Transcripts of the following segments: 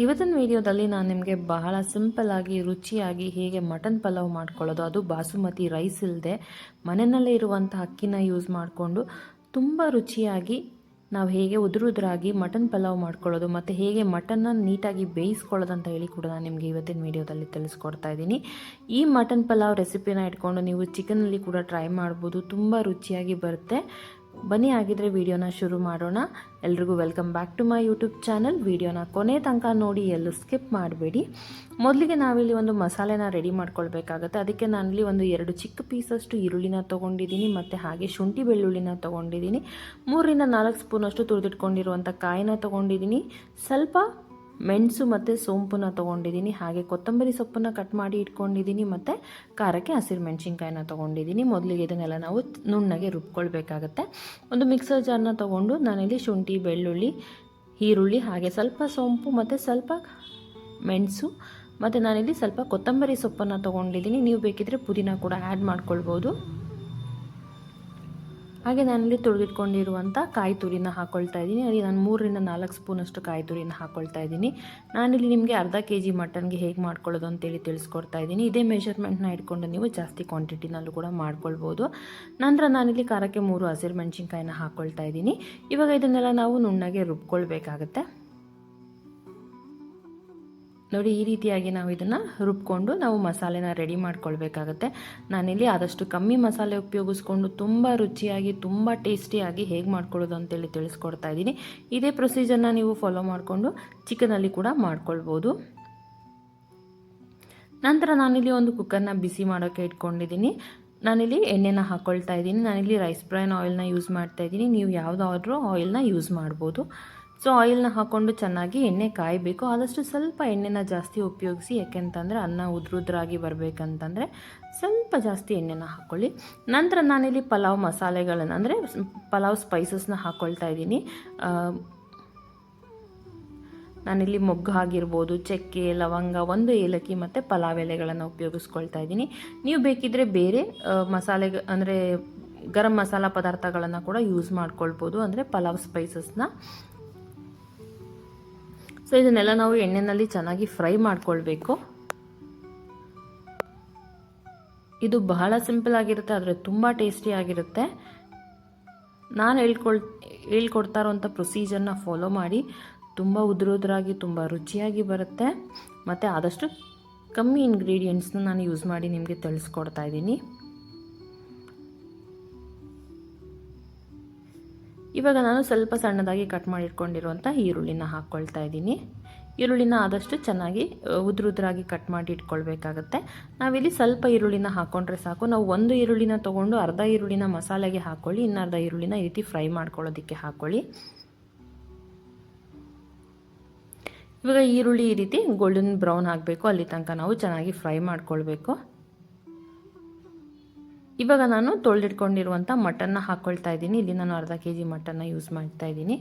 ಇವತ್ತಿನ ವಿಡಿಯೋದಲ್ಲಿ ನಾನು ನಿಮಗೆ ಬಹಳ ಸಿಂಪಲ್ ಆಗಿ, ರುಚಿಯಾಗಿ ಹೇಗೆ ಮಟನ್ ಪಲಾವ್ ಮಾಡ್ಕೊಳ್ಳೋದು. ಅದು ಬಾಸುಮತಿ ರೈಸ್ ಇಲ್ಲದೆ ಮನೆಯಲ್ಲೇ ಇರುವಂಥ ಅಕ್ಕಿನ ಯೂಸ್ ಮಾಡಿಕೊಂಡು ತುಂಬ ರುಚಿಯಾಗಿ ನಾವು ಹೇಗೆ ಉದುರುದ್ರಾಗಿ ಮಟನ್ ಪಲಾವ್ ಮಾಡ್ಕೊಳ್ಳೋದು ಮತ್ತು ಹೇಗೆ ಮಟನ್ನ ನೀಟಾಗಿ ಬೇಯಿಸ್ಕೊಳ್ಳೋದು ಅಂತ ಹೇಳಿ ಕೂಡ ನಾನು ನಿಮಗೆ ಇವತ್ತಿನ ವಿಡಿಯೋದಲ್ಲಿ ತಿಳಿಸ್ಕೊಡ್ತಾ ಇದ್ದೀನಿ. ಈ ಮಟನ್ ಪಲಾವ್ ರೆಸಿಪಿನ ಇಟ್ಕೊಂಡು ನೀವು ಚಿಕನಲ್ಲಿ ಕೂಡ ಟ್ರೈ ಮಾಡ್ಬೋದು. ತುಂಬ ರುಚಿಯಾಗಿ ಬರುತ್ತೆ. ಬನ್ನಿ ಆಗಿದ್ರೆ ವಿಡಿಯೋನ ಶುರು ಮಾಡೋಣ. ಎಲ್ರಿಗೂ welcome back to my YouTube channel ವಿಡಿಯೋನ ಕೊನೆ ತನಕ ನೋಡಿ, ಎಲ್ಲೂ ಸ್ಕಿಪ್ ಮಾಡಬೇಡಿ. ಮೊದಲಿಗೆ ನಾವಿಲ್ಲಿ ಒಂದು ಮಸಾಲೆನ ರೆಡಿ ಮಾಡ್ಕೊಳ್ಬೇಕಾಗತ್ತೆ. ಅದಕ್ಕೆ ನಾನಿಲ್ಲಿ ಒಂದು ಎರಡು ಚಿಕ್ಕ ಪೀಸಷ್ಟು ಈರುಳ್ಳಿನ ತೊಗೊಂಡಿದ್ದೀನಿ, ಮತ್ತು ಹಾಗೆ ಶುಂಠಿ ಬೆಳ್ಳುಳ್ಳಿನ ತೊಗೊಂಡಿದ್ದೀನಿ. ಮೂರರಿಂದ ನಾಲ್ಕು ಸ್ಪೂನಷ್ಟು ತುರಿದಿಟ್ಕೊಂಡಿರುವಂಥ ಕಾಯಿನ ತೊಗೊಂಡಿದ್ದೀನಿ. ಸ್ವಲ್ಪ ಮೆಣಸು ಮತ್ತು ಸೋಂಪನ್ನು ತೊಗೊಂಡಿದ್ದೀನಿ ಹಾಗೆ ಕೊತ್ತಂಬರಿ ಸೊಪ್ಪನ್ನು ಕಟ್ ಮಾಡಿ ಇಟ್ಕೊಂಡಿದ್ದೀನಿ ಮತ್ತು ಖಾರಕ್ಕೆ ಹಸಿರು ಮೆಣಸಿನ್ಕಾಯಿನ ತೊಗೊಂಡಿದ್ದೀನಿ ಮೊದಲಿಗೆ ಇದನ್ನೆಲ್ಲ ನಾವು ನುಣ್ಣಗೆ ರುಬ್ಕೊಳ್ಬೇಕಾಗತ್ತೆ. ಒಂದು ಮಿಕ್ಸರ್ ಜಾರ್ನ ತೊಗೊಂಡು ನಾನಿಲ್ಲಿ ಶುಂಠಿ, ಬೆಳ್ಳುಳ್ಳಿ, ಈರುಳ್ಳಿ, ಹಾಗೆ ಸ್ವಲ್ಪ ಸೋಂಪು ಮತ್ತು ಸ್ವಲ್ಪ ಮೆಣಸು, ಮತ್ತು ನಾನಿಲ್ಲಿ ಸ್ವಲ್ಪ ಕೊತ್ತಂಬರಿ ಸೊಪ್ಪನ್ನು ತೊಗೊಂಡಿದ್ದೀನಿ ನೀವು ಬೇಕಿದ್ದರೆ ಪುದೀನ ಕೂಡ ಆ್ಯಡ್ ಮಾಡ್ಕೊಳ್ಬೋದು. ಹಾಗೆ ನಾನಿಲ್ಲಿ ತೊಳೆದಿಟ್ಕೊಂಡಿರುವಂಥ ಕಾಯಿ ತುರಿನ ಹಾಕ್ಕೊಳ್ತಾ ಇದ್ದೀನಿ. ಅಲ್ಲಿ ನಾನು ಮೂರರಿಂದ ನಾಲ್ಕು ಸ್ಪೂನಷ್ಟು ಕಾಯಿ ತುರಿನ ಹಾಕ್ಕೊಳ್ತಾ ಇದ್ದೀನಿ. ನಾನಿಲ್ಲಿ ನಿಮಗೆ ಅರ್ಧ ಕೆ ಜಿ ಮಟನ್ಗೆ ಹೇಗೆ ಮಾಡ್ಕೊಳ್ಳೋದು ಅಂತೇಳಿ ತಿಳಿಸ್ಕೊಡ್ತಾ ಇದ್ದೀನಿ. ಇದೇ ಮೆಷರ್ಮೆಂಟ್ನ ಇಟ್ಕೊಂಡು ನೀವು ಜಾಸ್ತಿ ಕ್ವಾಂಟಿಟಿನಲ್ಲೂ ಕೂಡ ಮಾಡ್ಕೊಳ್ಬೋದು. ನಂತರ ನಾನಿಲ್ಲಿ ಖಾರಕ್ಕೆ ಮೂರು ಹಸಿರು ಮೆಣಸಿನ್ಕಾಯಿನ ಹಾಕ್ಕೊಳ್ತಾ ಇದ್ದೀನಿ. ಇವಾಗ ಇದನ್ನೆಲ್ಲ ನಾವು ನುಣ್ಣಗೆ ರುಬ್ಕೊಳ್ಬೇಕಾಗತ್ತೆ. ನೋಡಿ, ಈ ರೀತಿಯಾಗಿ ನಾವು ಇದನ್ನು ರುಬ್ಕೊಂಡು ನಾವು ಮಸಾಲೆನ ರೆಡಿ ಮಾಡ್ಕೊಳ್ಬೇಕಾಗತ್ತೆ. ನಾನಿಲ್ಲಿ ಆದಷ್ಟು ಕಮ್ಮಿ ಮಸಾಲೆ ಉಪಯೋಗಿಸ್ಕೊಂಡು ತುಂಬ ರುಚಿಯಾಗಿ, ತುಂಬ ಟೇಸ್ಟಿಯಾಗಿ ಹೇಗೆ ಮಾಡ್ಕೊಳ್ಳೋದು ಅಂತೇಳಿ ತಿಳಿಸ್ಕೊಡ್ತಾ ಇದ್ದೀನಿ. ಇದೇ ಪ್ರೊಸೀಜರ್ನ ನೀವು ಫಾಲೋ ಮಾಡಿಕೊಂಡು ಚಿಕನಲ್ಲಿ ಕೂಡ ಮಾಡ್ಕೊಳ್ಬೋದು. ನಂತರ ನಾನಿಲ್ಲಿ ಒಂದು ಕುಕ್ಕರ್ನ ಬಿಸಿ ಮಾಡೋಕ್ಕೆ ಇಟ್ಕೊಂಡಿದ್ದೀನಿ. ನಾನಿಲ್ಲಿ ಎಣ್ಣೆನ ಹಾಕ್ಕೊಳ್ತಾ ಇದ್ದೀನಿ. ನಾನಿಲ್ಲಿ ರೈಸ್ ಬ್ರೈನ್ ಆಯಿಲ್ನ ಯೂಸ್ ಮಾಡ್ತಾ ಇದ್ದೀನಿ. ನೀವು ಯಾವುದಾದ್ರೂ ಆಯಿಲ್ನ ಯೂಸ್ ಮಾಡ್ಬೋದು. ಸೊ ಆಯಿಲ್ನ ಹಾಕ್ಕೊಂಡು ಚೆನ್ನಾಗಿ ಎಣ್ಣೆ ಕಾಯಬೇಕು. ಆದಷ್ಟು ಸ್ವಲ್ಪ ಎಣ್ಣೆನ ಜಾಸ್ತಿ ಉಪಯೋಗಿಸಿ, ಯಾಕೆಂತಂದರೆ ಅನ್ನ ಉದ್ರುದ್ರಾಗಿ ಬರಬೇಕಂತಂದರೆ ಸ್ವಲ್ಪ ಜಾಸ್ತಿ ಎಣ್ಣೆನ ಹಾಕ್ಕೊಳ್ಳಿ ನಂತರ ನಾನಿಲ್ಲಿ ಪಲಾವ್ ಮಸಾಲೆಗಳನ್ನು, ಅಂದರೆ ಪಲಾವ್ ಸ್ಪೈಸಸ್ನ ಹಾಕ್ಕೊಳ್ತಾ ಇದ್ದೀನಿ. ನಾನಿಲ್ಲಿ ಮೊಗ್ಗು ಆಗಿರ್ಬೋದು, ಚಕ್ಕೆ, ಲವಂಗ, ಒಂದು ಏಲಕ್ಕಿ ಮತ್ತು ಪಲಾವ್ ಎಲೆಗಳನ್ನು ಉಪಯೋಗಿಸ್ಕೊಳ್ತಾ ಇದ್ದೀನಿ. ನೀವು ಬೇಕಿದ್ದರೆ ಬೇರೆ ಮಸಾಲೆ ಅಂದರೆ ಗರಂ ಮಸಾಲ ಪದಾರ್ಥಗಳನ್ನು ಕೂಡ ಯೂಸ್ ಮಾಡ್ಕೊಳ್ಬೋದು. ಅಂದರೆ ಪಲಾವ್ ಸ್ಪೈಸಸ್ನ ಸೊ ಇದನ್ನೆಲ್ಲ ನಾವು ಎಣ್ಣೆಯಲ್ಲಿ ಚೆನ್ನಾಗಿ ಫ್ರೈ ಮಾಡ್ಕೊಳ್ಬೇಕು. ಇದು ಬಹಳ ಸಿಂಪಲ್ ಆಗಿರುತ್ತೆ, ಆದರೆ ತುಂಬ ಟೇಸ್ಟಿ ಆಗಿರುತ್ತೆ. ನಾನು ಹೇಳ್ಕೊಳ್, ಹೇಳ್ಕೊಡ್ತಾ ಇರೋಂಥ ಪ್ರೊಸೀಜರ್ನ ಫಾಲೋ ಮಾಡಿ. ತುಂಬ ಉದುರುದ್ರಾಗಿ, ತುಂಬ ರುಚಿಯಾಗಿ ಬರುತ್ತೆ. ಮತ್ತು ಆದಷ್ಟು ಕಮ್ಮಿ ಇಂಗ್ರೀಡಿಯೆಂಟ್ಸ್ನ ನಾನು ಯೂಸ್ ಮಾಡಿ ನಿಮಗೆ ತಿಳಿಸ್ಕೊಡ್ತಾ ಇದ್ದೀನಿ. ಇವಾಗ ನಾನು ಸ್ವಲ್ಪ ಸಣ್ಣದಾಗಿ ಕಟ್ ಮಾಡಿಟ್ಕೊಂಡಿರುವಂಥ ಈರುಳ್ಳಿನ ಹಾಕ್ಕೊಳ್ತಾ ಇದ್ದೀನಿ. ಈರುಳ್ಳಿನ ಆದಷ್ಟು ಚೆನ್ನಾಗಿ ಉದ್ರುದ್ರಾಗಿ ಕಟ್ ಮಾಡಿ ಇಟ್ಕೊಳ್ಬೇಕಾಗತ್ತೆ. ನಾವಿಲ್ಲಿ ಸ್ವಲ್ಪ ಈರುಳ್ಳಿನ ಹಾಕ್ಕೊಂಡ್ರೆ ಸಾಕು. ನಾವು ಒಂದು ಈರುಳ್ಳಿನ ತೊಗೊಂಡು ಅರ್ಧ ಈರುಳ್ಳಿನ ಮಸಾಲೆಗೆ ಹಾಕ್ಕೊಳ್ಳಿ ಇನ್ನು ಅರ್ಧ ಈರುಳ್ಳಿನ ಈ ರೀತಿ ಫ್ರೈ ಮಾಡ್ಕೊಳ್ಳೋದಕ್ಕೆ ಹಾಕ್ಕೊಳ್ಳಿ. ಇವಾಗ ಈರುಳ್ಳಿ ಈ ರೀತಿ ಗೋಲ್ಡನ್ ಬ್ರೌನ್ ಆಗಬೇಕು. ಅಲ್ಲಿ ತನಕ ನಾವು ಚೆನ್ನಾಗಿ ಫ್ರೈ ಮಾಡ್ಕೊಳ್ಬೇಕು. ಇವಾಗ ನಾನು ತೊಳೆದಿಟ್ಕೊಂಡಿರುವಂಥ ಮಟನ್ನ ಹಾಕ್ಕೊಳ್ತಾ ಇದ್ದೀನಿ. ಇಲ್ಲಿ ನಾನು ಅರ್ಧ ಕೆ ಜಿ ಮಟನ್ನ ಯೂಸ್ ಮಾಡ್ತಾ ಇದ್ದೀನಿ.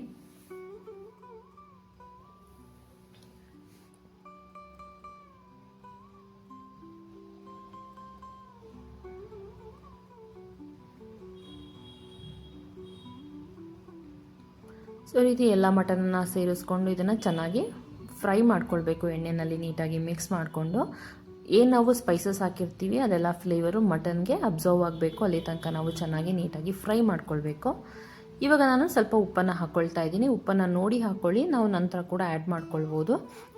ಸೊ ರೀತಿ ಎಲ್ಲ ಮಟನನ್ನು ಸೇರಿಸ್ಕೊಂಡು ಇದನ್ನು ಚೆನ್ನಾಗಿ ಫ್ರೈ ಮಾಡ್ಕೊಳ್ಬೇಕು ಎಣ್ಣೆಯಲ್ಲಿ ನೀಟಾಗಿ ಮಿಕ್ಸ್ ಮಾಡಿಕೊಂಡು. ಏನು ನಾವು ಸ್ಪೈಸಸ್ ಹಾಕಿರ್ತೀವಿ, ಅದೆಲ್ಲ ಫ್ಲೇವರು ಮಟನ್ಗೆ ಅಬ್ಸರ್ವ್ ಆಗಬೇಕು. ಅಲ್ಲಿ ತನಕ ನಾವು ಚೆನ್ನಾಗಿ ನೀಟಾಗಿ ಫ್ರೈ ಮಾಡ್ಕೊಳ್ಬೇಕು. ಇವಾಗ ನಾನು ಸ್ವಲ್ಪ ಉಪ್ಪನ್ನು ಹಾಕ್ಕೊಳ್ತಾ ಇದ್ದೀನಿ. ಉಪ್ಪನ್ನು ನೋಡಿ ಹಾಕ್ಕೊಳ್ಳಿ ನಾವು ನಂತರ ಕೂಡ ಆ್ಯಡ್ ಮಾಡ್ಕೊಳ್ಬೋದು.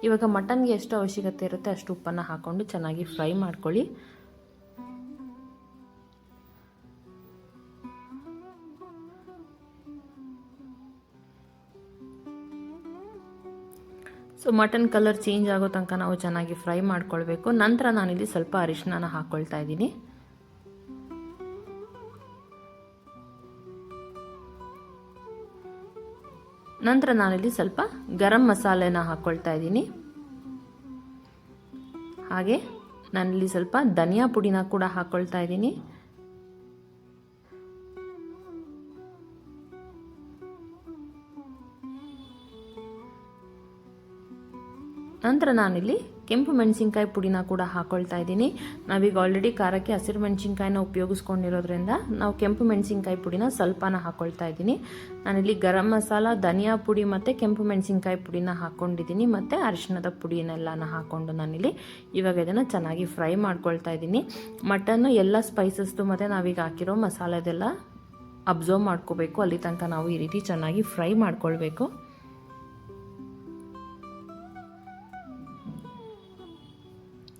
ಇವಾಗ ಮಟನ್ಗೆ ಎಷ್ಟು ಅವಶ್ಯಕತೆ ಇರುತ್ತೆ ಅಷ್ಟು ಉಪ್ಪನ್ನು ಹಾಕ್ಕೊಂಡು ಚೆನ್ನಾಗಿ ಫ್ರೈ ಮಾಡ್ಕೊಳ್ಳಿ. ಸೊ ಮಟನ್ ಕಲರ್ ಚೇಂಜ್ ಆಗೋ ತನಕ ನಾವು ಚೆನ್ನಾಗಿ ಫ್ರೈ ಮಾಡ್ಕೊಳ್ಬೇಕು. ನಂತರ ನಾನಿಲ್ಲಿ ಸ್ವಲ್ಪ ಅರಿಶಿನ ಹಾಕ್ಕೊಳ್ತಾ ಇದ್ದೀನಿ. ನಂತರ ನಾನಿಲ್ಲಿ ಸ್ವಲ್ಪ ಗರಂ ಮಸಾಲೆನ ಹಾಕ್ಕೊಳ್ತಾ ಇದ್ದೀನಿ. ಹಾಗೆ ನಾನಿಲ್ಲಿ ಸ್ವಲ್ಪ ಧನಿಯಾ ಪುಡಿನ ಕೂಡ ಹಾಕ್ಕೊಳ್ತಾ ಇದ್ದೀನಿ. ನಂತರ ನಾನಿಲ್ಲಿ ಕೆಂಪು ಮೆಣಸಿನ್ಕಾಯಿ ಪುಡಿನ ಕೂಡ ಹಾಕ್ಕೊಳ್ತಾ ಇದ್ದೀನಿ. ನಾವೀಗ ಆಲ್ರೆಡಿ ಖಾರಕ್ಕೆ ಹಸಿರು ಮೆಣಸಿನ್ಕಾಯಿನ ಉಪಯೋಗಿಸ್ಕೊಂಡಿರೋದ್ರಿಂದ ನಾವು ಕೆಂಪು ಮೆಣಸಿನ್ಕಾಯಿ ಪುಡಿನ ಸ್ವಲ್ಪನ ಹಾಕ್ಕೊಳ್ತಾ ಇದ್ದೀನಿ. ನಾನಿಲ್ಲಿ ಗರಂ ಮಸಾಲ, ಧನಿಯಾ ಪುಡಿ ಮತ್ತು ಕೆಂಪು ಮೆಣಸಿನ್ಕಾಯಿ ಪುಡಿನ ಹಾಕ್ಕೊಂಡಿದ್ದೀನಿ ಮತ್ತು ಅರಿಶಿನದ ಪುಡಿನೆಲ್ಲನ ಹಾಕ್ಕೊಂಡು ನಾನಿಲ್ಲಿ ಇವಾಗ ಇದನ್ನು ಚೆನ್ನಾಗಿ ಫ್ರೈ ಮಾಡ್ಕೊಳ್ತಾ ಇದ್ದೀನಿ. ಮಟನ್ನು ಎಲ್ಲ ಸ್ಪೈಸಸ್ದು ಮತ್ತು ನಾವೀಗ ಹಾಕಿರೋ ಮಸಾಲೆದೆಲ್ಲ ಅಬ್ಸರ್ವ್ ಮಾಡ್ಕೋಬೇಕು. ಅಲ್ಲಿ ತನಕ ನಾವು ಈ ರೀತಿ ಚೆನ್ನಾಗಿ ಫ್ರೈ ಮಾಡ್ಕೊಳ್ಬೇಕು.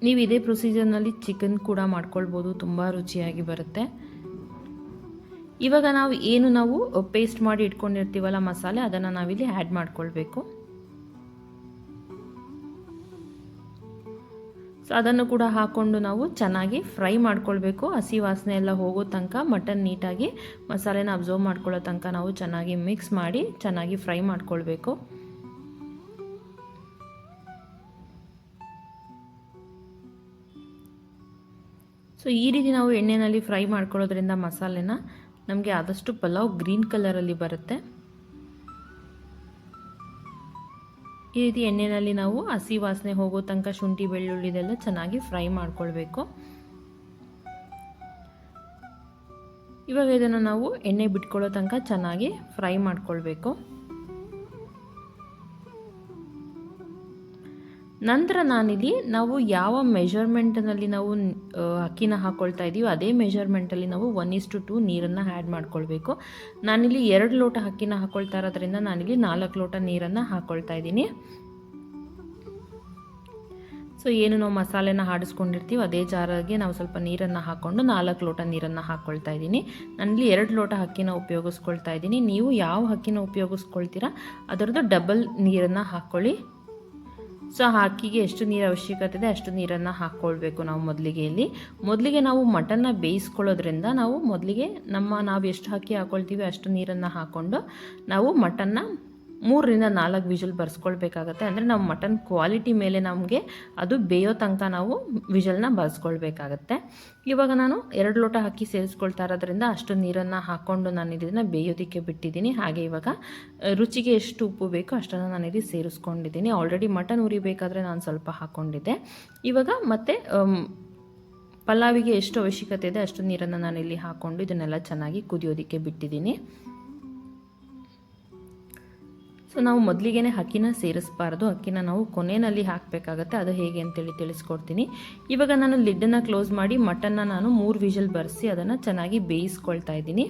ನೀವು ಇದೇ ಪ್ರೊಸೀಜರ್ನಲ್ಲಿ ಚಿಕನ್ ಕೂಡ ಮಾಡ್ಕೊಳ್ಬೋದು, ತುಂಬ ರುಚಿಯಾಗಿ ಬರುತ್ತೆ. ಇವಾಗ ನಾವು ಏನು ನಾವು ಪೇಸ್ಟ್ ಮಾಡಿ ಇಟ್ಕೊಂಡಿರ್ತೀವಲ್ಲ ಮಸಾಲೆ, ಅದನ್ನು ನಾವಿಲ್ಲಿ ಆ್ಯಡ್ ಮಾಡ್ಕೊಳ್ಬೇಕು. ಸೊ ಅದನ್ನು ಕೂಡ ಹಾಕ್ಕೊಂಡು ನಾವು ಚೆನ್ನಾಗಿ ಫ್ರೈ ಮಾಡ್ಕೊಳ್ಬೇಕು. ಹಸಿ ವಾಸನೆ ಎಲ್ಲ ಹೋಗೋ ತನಕ ಮಟನ್ ನೀಟಾಗಿ ಮಸಾಲೆನ ಅಬ್ಸರ್ವ್ ಮಾಡ್ಕೊಳ್ಳೋ ತನಕ ನಾವು ಚೆನ್ನಾಗಿ ಮಿಕ್ಸ್ ಮಾಡಿ ಚೆನ್ನಾಗಿ ಫ್ರೈ ಮಾಡ್ಕೊಳ್ಬೇಕು. ಸೊ ಈ ರೀತಿ ನಾವು ಎಣ್ಣೆಯಲ್ಲಿ ಫ್ರೈ ಮಾಡ್ಕೊಳ್ಳೋದ್ರಿಂದ ಮಸಾಲೆನ ನಮಗೆ ಆದಷ್ಟು ಪಲಾವ್ ಗ್ರೀನ್ ಕಲರಲ್ಲಿ ಬರುತ್ತೆ. ಈ ರೀತಿ ಎಣ್ಣೆಯಲ್ಲಿ ನಾವು ಹಸಿ ವಾಸನೆ ಹೋಗೋ ತನಕ ಶುಂಠಿ ಬೆಳ್ಳುಳ್ಳಿದೆಲ್ಲ ಚೆನ್ನಾಗಿ ಫ್ರೈ ಮಾಡ್ಕೊಳ್ಬೇಕು. ಇವಾಗ ಇದನ್ನು ನಾವು ಎಣ್ಣೆ ಬಿಟ್ಕೊಳ್ಳೋ ತನಕ ಚೆನ್ನಾಗಿ ಫ್ರೈ ಮಾಡ್ಕೊಳ್ಬೇಕು. ನಂತರ ನಾನಿಲ್ಲಿ ನಾವು ಯಾವ ಮೆಷರ್ಮೆಂಟ್ನಲ್ಲಿ ನಾವು ಅಕ್ಕಿನ ಹಾಕ್ಕೊಳ್ತಾ ಇದ್ದೀವಿ ಅದೇ ಮೆಷರ್ಮೆಂಟಲ್ಲಿ ನಾವು ಒನ್ ಇಸ್ಟು ಟು ನೀರನ್ನು ಆ್ಯಡ್ ಮಾಡ್ಕೊಳ್ಬೇಕು. ನಾನಿಲ್ಲಿ ಎರಡು ಲೋಟ ಅಕ್ಕಿನ ಹಾಕ್ಕೊಳ್ತಾ ಇರೋದ್ರಿಂದ ನಾನಿಲ್ಲಿ ನಾಲ್ಕು ಲೋಟ ನೀರನ್ನು ಹಾಕ್ಕೊಳ್ತಾ ಇದ್ದೀನಿ. ಸೊ ಏನು ನಾವು ಮಸಾಲೆನ ಹಾಡಿಸ್ಕೊಂಡಿರ್ತೀವಿ ಅದೇ ಜಾರಿಗೆ ನಾವು ಸ್ವಲ್ಪ ನೀರನ್ನು ಹಾಕ್ಕೊಂಡು ನಾಲ್ಕು ಲೋಟ ನೀರನ್ನು ಹಾಕ್ಕೊಳ್ತಾ ಇದ್ದೀನಿ. ನಾನಿಲ್ಲಿ ಎರಡು ಲೋಟ ಅಕ್ಕಿನ ಉಪಯೋಗಿಸ್ಕೊಳ್ತಾ ಇದ್ದೀನಿ. ನೀವು ಯಾವ ಅಕ್ಕಿನ ಉಪಯೋಗಿಸ್ಕೊಳ್ತೀರಾ, ಅದರದ್ದು ಡಬಲ್ ನೀರನ್ನು ಹಾಕ್ಕೊಳ್ಳಿ ಸೊ ಹಾಕಿಗೆ ಎಷ್ಟು ನೀರು ಅವಶ್ಯಕತೆ ಇದೆ ಅಷ್ಟು ನೀರನ್ನು ಹಾಕ್ಕೊಳ್ಬೇಕು ನಾವು ಮೊದಲಿಗೆ ಇಲ್ಲಿ ಮೊದಲಿಗೆ ನಾವು ಮಟನ್ನ ಬೇಯಿಸ್ಕೊಳ್ಳೋದ್ರಿಂದ ನಾವು ಮೊದಲಿಗೆ ನಮ್ಮ ನಾವು ಎಷ್ಟು ಹಾಕಿ ಹಾಕ್ಕೊಳ್ತೀವಿ ಅಷ್ಟು ನೀರನ್ನು ಹಾಕ್ಕೊಂಡು ನಾವು ಮಟನ್ನ ಮೂರರಿಂದ ನಾಲ್ಕು ವಿಷಲ್ ಬರ್ಸ್ಕೊಳ್ಬೇಕಾಗತ್ತೆ. ಅಂದರೆ ನಾವು ಮಟನ್ ಕ್ವಾಲಿಟಿ ಮೇಲೆ ನಮಗೆ ಅದು ಬೇಯೋ ತನಕ ನಾವು ವಿಷಲ್ನ ಬರ್ಸ್ಕೊಳ್ಬೇಕಾಗತ್ತೆ. ಇವಾಗ ನಾನು ಎರಡು ಲೋಟ ಹಾಕಿ ಸೇರಿಸ್ಕೊಳ್ತಾ ಇರೋದ್ರಿಂದ ಅಷ್ಟು ನೀರನ್ನು ಹಾಕ್ಕೊಂಡು ನಾನು ಇದನ್ನು ಬೇಯೋದಕ್ಕೆ ಬಿಟ್ಟಿದ್ದೀನಿ. ಹಾಗೆ ಇವಾಗ ರುಚಿಗೆ ಎಷ್ಟು ಉಪ್ಪು ಬೇಕೋ ಅಷ್ಟನ್ನು ನಾನು ಇಲ್ಲಿ ಸೇರಿಸ್ಕೊಂಡಿದ್ದೀನಿ. ಆಲ್ರೆಡಿ ಮಟನ್ ಉರಿಬೇಕಾದ್ರೆ ನಾನು ಸ್ವಲ್ಪ ಹಾಕ್ಕೊಂಡಿದ್ದೆ ಇವಾಗ ಮತ್ತೆ ಪಲಾವಿಗೆ ಎಷ್ಟು ಅವಶ್ಯಕತೆ ಇದೆ ಅಷ್ಟು ನೀರನ್ನು ನಾನು ಇಲ್ಲಿ ಹಾಕ್ಕೊಂಡು ಇದನ್ನೆಲ್ಲ ಚೆನ್ನಾಗಿ ಕುದಿಯೋದಕ್ಕೆ ಬಿಟ್ಟಿದ್ದೀನಿ. ಸೊ ನಾವು ಮೊದಲಿಗೆ ಅಕ್ಕಿನ ಸೇರಿಸಬಾರ್ದು. ಅಕ್ಕಿನ ನಾವು ಕೊನೆಯಲ್ಲಿ ಹಾಕಬೇಕಾಗತ್ತೆ. ಅದು ಹೇಗೆ ಅಂತೇಳಿ ತಿಳಿಸ್ಕೊಡ್ತೀನಿ. ಇವಾಗ ನಾನು ಲಿಡ್ಡನ್ನು ಕ್ಲೋಸ್ ಮಾಡಿ, ಮಟನ್ನ ನಾನು ಮೂರು ವಿಷಲ್ ಬರೆಸಿ, ಅದನ್ನು ಚೆನ್ನಾಗಿ ಬೇಯಿಸ್ಕೊಳ್ತಾ ಇದ್ದೀನಿ.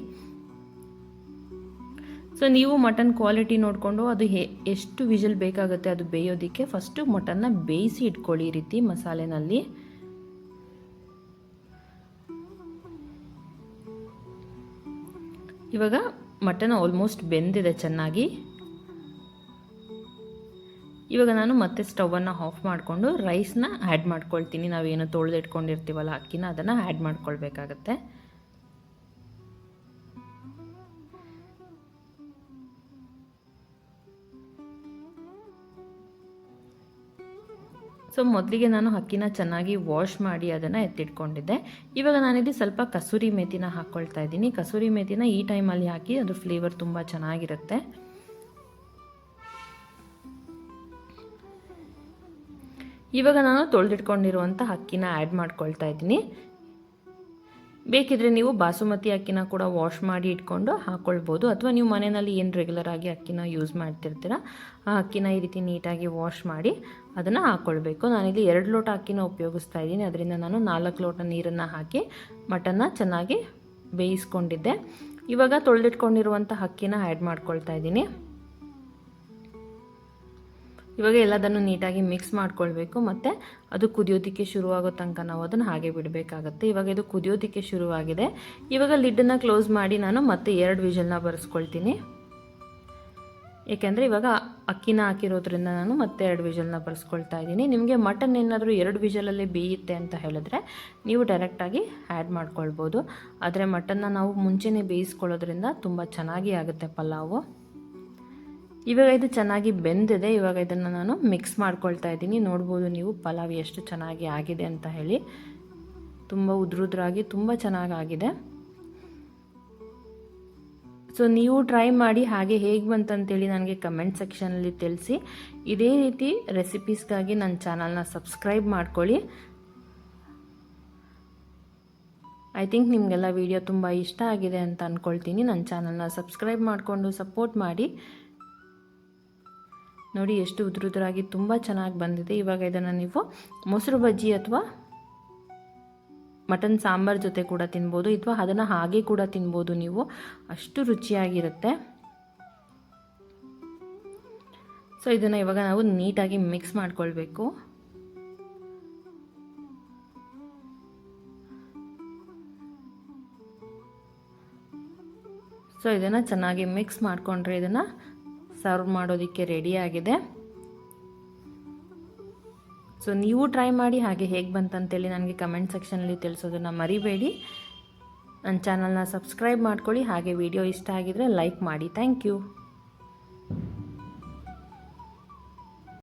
ಸೊ ನೀವು ಮಟನ್ ಕ್ವಾಲಿಟಿ ನೋಡಿಕೊಂಡು ಅದು ಹೇ, ಎಷ್ಟು ವಿಷಲ್ ಬೇಕಾಗುತ್ತೆ ಅದು ಬೇಯೋದಕ್ಕೆ ಫಸ್ಟು ಮಟನ್ನ ಬೇಯಿಸಿ ಇಟ್ಕೊಳ್ಳಿ ರೀತಿ ಮಸಾಲೆನಲ್ಲಿ. ಇವಾಗ ಮಟನ್ ಆಲ್ಮೋಸ್ಟ್ ಬೆಂದಿದೆ ಚೆನ್ನಾಗಿ. ಇವಾಗ ನಾನು ಮತ್ತೆ ಸ್ಟವನ್ನು ಆಫ್ ಮಾಡಿಕೊಂಡು ರೈಸ್ನ ಆ್ಯಡ್ ಮಾಡ್ಕೊಳ್ತೀನಿ. ನಾವೇನು ತೊಳೆದಿಟ್ಕೊಂಡಿರ್ತೀವಲ್ಲ ಅಕ್ಕಿನ, ಅದನ್ನು ಆ್ಯಡ್ ಮಾಡ್ಕೊಳ್ಬೇಕಾಗತ್ತೆ. ಸೊ ಮೊದಲಿಗೆ ನಾನು ಅಕ್ಕಿನ ಚೆನ್ನಾಗಿ ವಾಶ್ ಮಾಡಿ ಅದನ್ನು ಎತ್ತಿಟ್ಕೊಂಡಿದ್ದೆ. ಇವಾಗ ನಾನಿಲ್ಲಿ ಸ್ವಲ್ಪ ಕಸೂರಿ ಮೇಥಿನ ಹಾಕ್ಕೊಳ್ತಾ ಇದ್ದೀನಿ. ಕಸೂರಿ ಮೇಥಿನ ಈ ಟೈಮಲ್ಲಿ ಹಾಕಿ ಅದು ಫ್ಲೇವರ್ ತುಂಬ ಚೆನ್ನಾಗಿರುತ್ತೆ. ಇವಾಗ ನಾನು ತೊಳೆದಿಟ್ಕೊಂಡಿರುವಂಥ ಅಕ್ಕಿನ ಆ್ಯಡ್ ಮಾಡ್ಕೊಳ್ತಾ ಇದ್ದೀನಿ. ಬೇಕಿದ್ರೆ ನೀವು ಬಾಸುಮತಿ ಅಕ್ಕಿನ ಕೂಡ ವಾಶ್ ಮಾಡಿ ಇಟ್ಕೊಂಡು ಹಾಕ್ಕೊಳ್ಬೋದು ಅಥವಾ ನೀವು ಮನೆಯಲ್ಲಿ ಏನು ರೆಗ್ಯುಲರ್ ಆಗಿ ಅಕ್ಕಿನ ಯೂಸ್ ಮಾಡ್ತಿರ್ತೀರ, ಆ ಅಕ್ಕಿನ ಈ ರೀತಿ ನೀಟಾಗಿ ವಾಶ್ ಮಾಡಿ ಅದನ್ನು ಹಾಕ್ಕೊಳ್ಬೇಕು ನಾನಿಲ್ಲಿ ಎರಡು ಲೋಟ ಅಕ್ಕಿನ ಉಪಯೋಗಿಸ್ತಾ ಇದ್ದೀನಿ. ಅದರಿಂದ ನಾನು ನಾಲ್ಕು ಲೋಟ ನೀರನ್ನು ಹಾಕಿ ಮಟನ್ನ ಚೆನ್ನಾಗಿ ಬೇಯಿಸ್ಕೊಂಡಿದ್ದೆ. ಇವಾಗ ತೊಳೆದಿಟ್ಕೊಂಡಿರುವಂಥ ಅಕ್ಕಿನ ಆ್ಯಡ್ ಮಾಡ್ಕೊಳ್ತಾ ಇದ್ದೀನಿ. ಇವಾಗ ಎಲ್ಲದನ್ನು ನೀಟಾಗಿ ಮಿಕ್ಸ್ ಮಾಡ್ಕೊಳ್ಬೇಕು ಮತ್ತು ಅದು ಕುದಿಯೋದಕ್ಕೆ ಶುರುವಾಗೋ ತನಕ ನಾವು ಅದನ್ನು ಹಾಗೆ ಬಿಡಬೇಕಾಗತ್ತೆ. ಇವಾಗ ಇದು ಕುದಿಯೋದಕ್ಕೆ ಶುರುವಾಗಿದೆ. ಇವಾಗ ಲಿಡ್ಡನ್ನು ಕ್ಲೋಸ್ ಮಾಡಿ ನಾನು ಮತ್ತೆ ಎರಡು ವಿಷಲ್ನ ಬರೆಸ್ಕೊಳ್ತೀನಿ. ಏಕೆಂದರೆ ಇವಾಗ ಅಕ್ಕಿನ ಹಾಕಿರೋದ್ರಿಂದ ನಾನು ಮತ್ತೆ ಎರಡು ವಿಷಲ್ನ ಬರೆಸ್ಕೊಳ್ತಾ ಇದ್ದೀನಿ. ನಿಮಗೆ ಮಟನ್ ಏನಾದರೂ ಎರಡು ವಿಷಲಲ್ಲಿ ಬೇಯುತ್ತೆ ಅಂತ ಹೇಳಿದ್ರೆ ನೀವು ಡೈರೆಕ್ಟಾಗಿ ಆ್ಯಡ್ ಮಾಡ್ಕೊಳ್ಬೋದು. ಆದರೆ ಮಟನ್ನ ನಾವು ಮುಂಚೆನೇ ಬೇಯಿಸ್ಕೊಳ್ಳೋದ್ರಿಂದ ತುಂಬ ಚೆನ್ನಾಗಿ ಆಗುತ್ತೆ ಪಲಾವು. ಇವಾಗ ಇದು ಚೆನ್ನಾಗಿ ಬೆಂದಿದೆ. ಇವಾಗ ಇದನ್ನು ನಾನು ಮಿಕ್ಸ್ ಮಾಡ್ಕೊಳ್ತಾ ಇದ್ದೀನಿ. ನೋಡ್ಬೋದು ನೀವು ಪಲಾವ್ ಎಷ್ಟು ಚೆನ್ನಾಗಿ ಆಗಿದೆ ಅಂತ ಹೇಳಿ. ತುಂಬ ಉದ್ರುದ್ರಾಗಿ ತುಂಬ ಚೆನ್ನಾಗಿ ಆಗಿದೆ. ಸೊ ನೀವು ಟ್ರೈ ಮಾಡಿ ಹಾಗೆ ಹೇಗೆ ಬಂತಂತೇಳಿ ನನಗೆ ಕಮೆಂಟ್ ಸೆಕ್ಷನಲ್ಲಿ ತಿಳಿಸಿ. ಇದೇ ರೀತಿ ರೆಸಿಪೀಸ್ಗಾಗಿ ನನ್ನ ಚಾನಲ್ನ ಸಬ್ಸ್ಕ್ರೈಬ್ ಮಾಡ್ಕೊಳ್ಳಿ. ಐ ಥಿಂಕ್ ನಿಮಗೆಲ್ಲ ವಿಡಿಯೋ ತುಂಬ ಇಷ್ಟ ಆಗಿದೆ ಅಂತ ಅಂದ್ಕೊಳ್ತೀನಿ ನನ್ನ ಚಾನಲ್ನ ಸಬ್ಸ್ಕ್ರೈಬ್ ಮಾಡಿಕೊಂಡು ಸಪೋರ್ಟ್ ಮಾಡಿ. ನೋಡಿ ಎಷ್ಟು ಉದುರುದ್ರಾಗಿ ತುಂಬ ಚೆನ್ನಾಗಿ ಬಂದಿದೆ. ಇವಾಗ ಇದನ್ನು ನೀವು ಮೊಸರು ಬಜ್ಜಿ ಅಥವಾ ಮಟನ್ ಸಾಂಬಾರ್ ಜೊತೆ ಕೂಡ ತಿನ್ಬೋದು. ಅಥವಾ ಅದನ್ನು ಹಾಗೆ ಕೂಡ ತಿನ್ಬೋದು ನೀವು. ಅಷ್ಟು ರುಚಿಯಾಗಿರುತ್ತೆ. ಸೊ ಇದನ್ನು ಇವಾಗ ನಾವು ನೀಟಾಗಿ ಮಿಕ್ಸ್ ಮಾಡ್ಕೊಳ್ಬೇಕು. ಸೊ ಇದನ್ನು ಚೆನ್ನಾಗಿ ಮಿಕ್ಸ್ ಮಾಡಿಕೊಂಡ್ರೆ ಇದನ್ನು ಸರ್ವ್ ಮಾಡೋದಕ್ಕೆ ರೆಡಿಯಾಗಿದೆ ಸೊ ನೀವು ಟ್ರೈ ಮಾಡಿ ಹಾಗೆ ಹೇಗೆ ಬಂತಂತೇಳಿ ನನಗೆ ಕಮೆಂಟ್ ಸೆಕ್ಷನಲ್ಲಿ ತಿಳಿಸೋದನ್ನು ಮರಿಬೇಡಿ. ನನ್ನ ಚಾನಲ್ನ ಸಬ್ಸ್ಕ್ರೈಬ್ ಮಾಡ್ಕೊಳ್ಳಿ, ಹಾಗೆ ವಿಡಿಯೋ ಇಷ್ಟ ಆಗಿದರೆ ಲೈಕ್ ಮಾಡಿ. Thank you